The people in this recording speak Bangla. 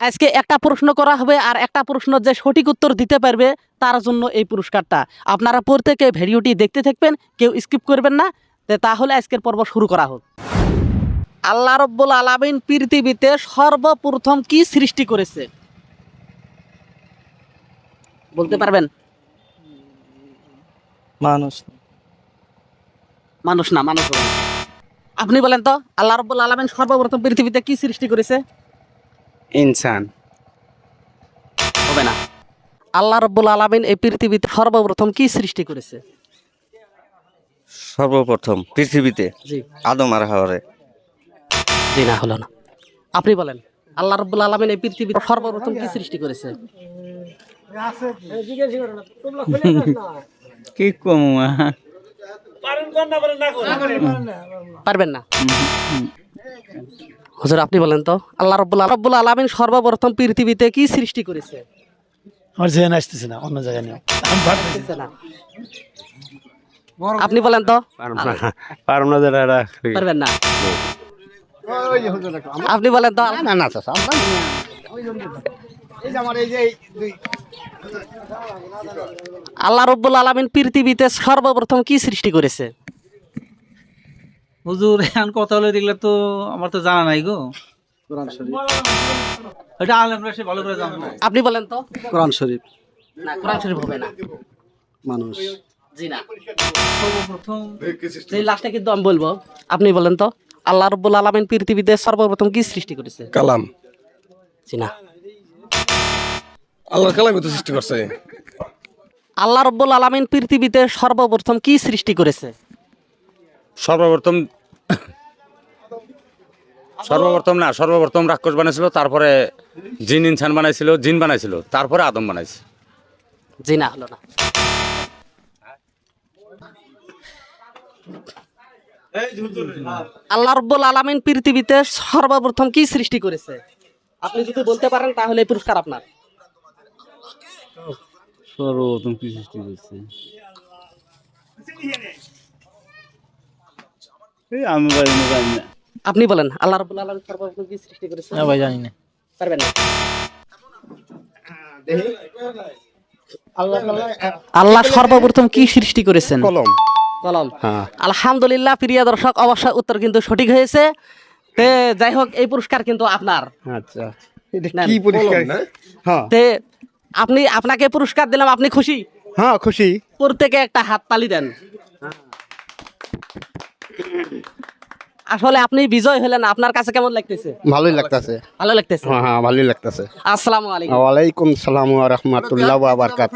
আজকে একটা প্রশ্ন করা হবে আর একটা প্রশ্ন যে সঠিক উত্তর দিতে পারবে তার জন্য এই পুরস্কারটা। আপনারা প্রত্যেকে ভিডিওটি দেখতে থাকবেন কেউ স্কিপ করবেন না। তাহলে আজকের পর্ব শুরু করা হোক। আল্লাহ রব্বুল আলামিন পৃথিবীতে সর্বপ্রথম কি সৃষ্টি করেছে? বলতে পারবেন? মানুষ মানুষ না মানুষ আপনি বলেন তো আল্লাহ রব্বুল আলামিন সর্বপ্রথম পৃথিবীতে কি সৃষ্টি করেছে? ইনসান। হবে না। আল্লাহ রব্বুল আলামিন এই পৃথিবীতে সর্বপ্রথম কি সৃষ্টি করেছে? সর্বপ্রথম পৃথিবীতে? জি। আদম আর হাওয়ারে। জি না হলো না। আপনি বলেন আল্লাহ রব্বুল আলামিন এই পৃথিবীতে সর্বপ্রথম কি সৃষ্টি করেছে? কি কম পারবেন না। হুজুর আপনি বলেন তো আল্লাহ রব্বুল রব্বুল আলামিন সর্বপ্রথম পৃথিবীতে কি সৃষ্টি করেছে? আমার জেনে আসতেছে না অন্য জায়গায় নিয়ে। আপনি বলেন তো। পারব না পারবেন না। আপনি বলেন তো। না না আল্লাহ রব্বুল আলামিন পৃথিবীতে সর্বপ্রথম কি সৃষ্টি করেছে? হুজুর এখন কথা হলে দেখলে তো আমার তো জানা নাই গো। এটা আলেমরা সে ভালো করে জানব। আপনি বলেন তো। কোরআন শরীফ। না কোরআন শরীফ হবে না। মানুষ। জি না। সর্বপ্রথম যে লাস্টে কিন্তু আমি বলব আপনি বলেন তো আল্লাহ রব্বুল আলামিন পৃথিবীতে সর্বপ্রথম কি সৃষ্টি করেছে? কালাম। জি না। আল্লাহর কালামই তো সৃষ্টি করছে। আল্লাহ রব্বুল আলামিন পৃথিবীতে সর্বপ্রথম কি সৃষ্টি করেছে? সর্বপ্রথম সর্বপ্রথম না সর্বপ্রথম রাক্ষস বানাইছিল তারপরে জিন ইনসান বানাইছিল জিন বানাইছিল তারপরে আদম বানাইছে। জি না হলো না। আল্লাহ রব্বুল আলামিন পৃথিবীতে সর্বপ্রথম কি সৃষ্টি করেছে? আপনি যদি বলতে পারেন তাহলে এই পুরস্কার আপনার। সর্বপ্রথম কি সৃষ্টি করছে? এই আমি জানি না জানি না। আপনি বলেন আল্লাহ রব্বুল আলামিন সর্বপ্রথম কি সৃষ্টি করেছে না ভাই জানি না। পারবেন না? আল্লাহ সর্বপ্রথম কি সৃষ্টি করেছেন? কলম। কলম। হ্যাঁ। আলহামদুলিল্লাহ প্রিয় দর্শক অবশ্যই উত্তর কিন্তু সঠিক হয়েছে। তে যাই হোক এই পুরস্কার কিন্তু আপনার। আচ্ছা। কি পরিষ্কার হ্যাঁ। তে আপনি আপনাকে পুরস্কার দিলাম আপনি খুশি? হ্যাঁ খুশি। প্রত্যেকে একটা হাত তালি দেন। আসলে আপনি বিজয় হলেন আপনার কাছে কেমন লাগতেছে? ভালোই লাগতেছে। ভালো লাগতেছে? হ্যাঁ হ্যাঁ ভালোই লাগতেছে। আসসালামু আলাইকুম। ওয়ালাইকুম সালাম রহমতুল্লাহ বারকাত